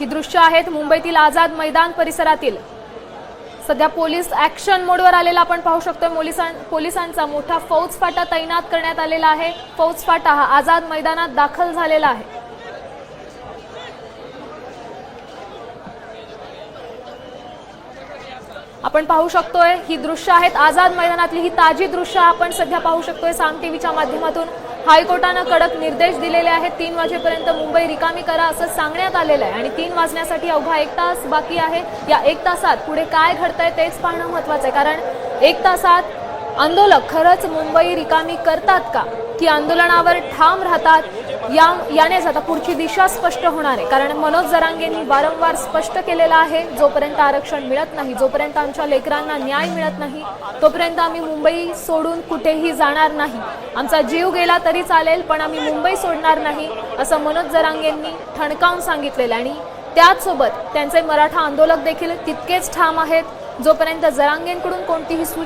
ही दृश्य आहेत मुंबईतील आझाद मैदान परिसरातील. सध्या पोलीस ऍक्शन मोडवर आलेला आपण पाहू शकतोय. पोलिसां पोलिसांचा मोठा फौज फाटा तैनात करण्यात आलेला आहे. फौज फाटा हा आझाद मैदानात दाखल झालेला आहे. आपण पाहू शकतोय ही दृश्य आहेत आझाद मैदानातली. ही ताजी दृश्य आपण सध्या पाहू शकतोय साम टीव्हीच्या माध्यमातून. हायकोर्टानं कडक निर्देश दिलेले आहेत. तीन वाजेपर्यंत मुंबई रिकामी करा असं सांगण्यात आलेलं आहे. आणि तीन वाजण्यासाठी अवघा एक तास बाकी आहे. या एक तासात पुढे काय घडतंय तेच पाहणं महत्वाचं आहे. कारण एक तासात आंदोलक खरंच मुंबई रिकामी करतात का? की आंदोलनावर ठाम राहतात? या यानेच आता पुढची दिशा स्पष्ट होणार आहे कारण मनोज जरांगेंनी वारंवार स्पष्ट केलेलं आहे जोपर्यंत आरक्षण मिळत नाही जोपर्यंत आमच्या लेकरांना न्याय मिळत नाही तोपर्यंत आम्ही मुंबई सोडून कुठेही जाणार नाही आमचा जीव गेला तरी चालेल पण आम्ही मुंबई सोडणार नाही असं मनोज जरांगेंनी ठणकावून सांगितलेलं आहे. आणि त्याचसोबत त्यांचे मराठा आंदोलक देखील तितकेच ठाम आहेत जोपर्यंत जरांगेंकडून कोणतीही सूचना